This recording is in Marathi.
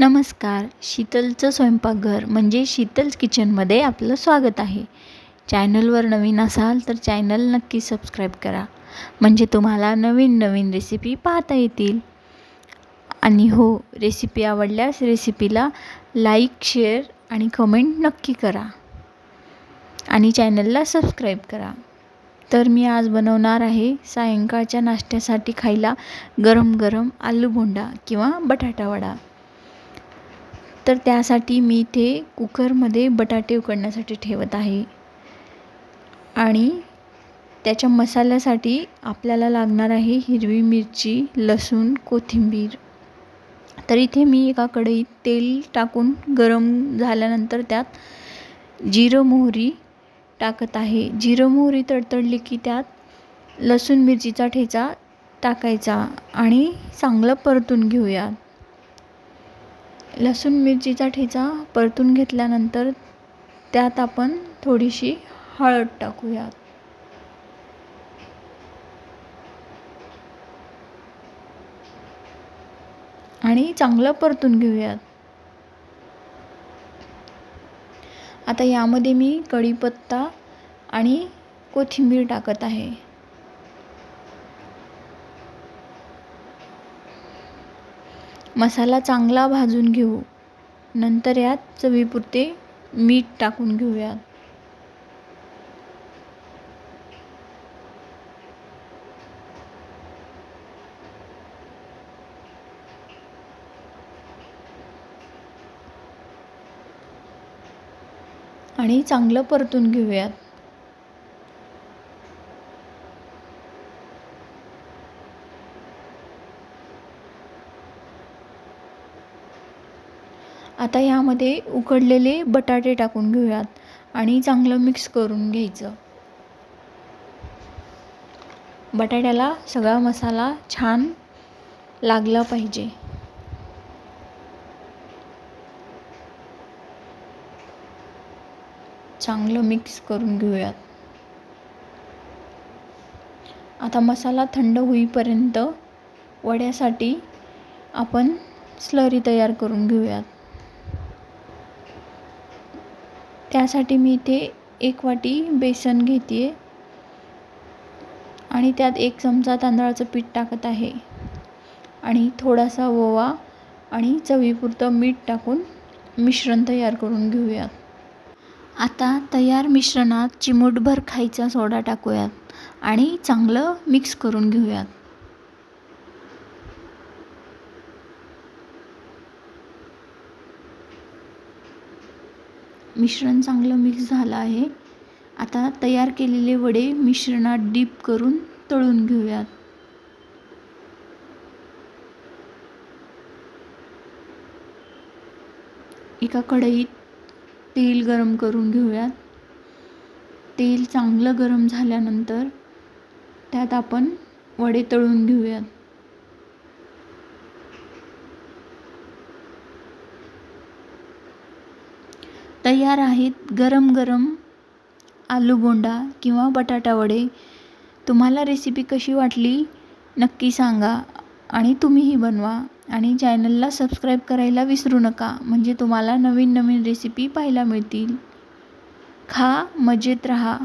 नमस्कार. शीतलचं स्वयंपाकघर म्हणजे शीतल्स किचनमध्ये आपलं स्वागत आहे. चॅनलवर नवीन असाल तर चॅनल नक्की सबस्क्राईब करा. म्हणजे तुम्हाला नवीन नवीन रेसिपी पाहता येतील. आणि हो रेसिपी आवडल्यास रेसिपीला लाईक शेअर आणि कमेंट नक्की करा. आणि चॅनलला सबस्क्राईब करा. तर मी आज बनवणार आहे सायंकाळच्या नाश्त्यासाठी खायला गरम गरम आलू बोंडा किंवा बटाटा वडा. तर त्यासाठी मी इथे कुकरमध्ये बटाटे उकडण्यासाठी ठेवत आहे. आणि त्याच्या मसाल्यासाठी आपल्याला लागणार आहे हिरवी मिरची लसूण कोथिंबीर. तर इथे मी एका कढईत तेल टाकून गरम झाल्यानंतर त्यात जिरं मोहरी टाकत आहे. जिरं मोहरी तडतडली की त्यात लसूण मिरचीचा ठेचा टाकायचा आणि चांगलं परतून घेऊया लसूण मिरचीचा ठेचा परतून घेतल्यानंतर त्यात आपण थोडीशी हळद टाकूयात. आणि चांगलं परतून घेऊयात. आता यामध्ये मी कढीपत्ता आणि कोथिंबीर टाकत आहे. मसाला चांगला भाजून घेऊ. नंतर यात चवीपुरते मीठ टाकून घेऊयात. आणि चांगलं परतून घेऊयात. आता यामध्ये उकडलेले बटाटे टाकून घेऊयात आणि चांगलं मिक्स करून घ्यायचं. बटाट्याला सगळा मसाला छान लागला पाहिजे. चांगलं मिक्स करून घेऊयात. आता मसाला थंड होईपर्यंत वड्यासाठी आपण स्लरी तयार करून घेऊयात. त्यासाठी मी इथे एक वाटी बेसन घेते आहे आणि त्यात एक चमचा तांदळाचं पीठ टाकत आहे. आणि थोडासा ओवा आणि चवीपुरतं मीठ टाकून मिश्रण तयार करून घेऊयात. आता तयार मिश्रणात चिमूटभर खायचा सोडा टाकूयात आणि चांगलं मिक्स करून घेऊयात. मिश्रण चांगलं मिक्स झालं आहे. आता तयार केलेले वडे मिश्रणात डीप करून तळून घेऊयात. एका कढईत तेल गरम करून घेऊयात. तेल चांगलं गरम झाल्यानंतर त्यात आपण वडे तळून घेऊयात. तयार आहेत गरम गरम आलू बोंडा किंवा बटाटा वडे. तुम्हाला रेसिपी कशी वाटली नक्की सांगा आणि तुम्हीही बनवा आणि चॅनलला सबस्क्राईब करायला विसरू नका म्हणजे तुम्हाला नवीन नवीन रेसिपी पाहायला मिळतील. खा मजेत रहा.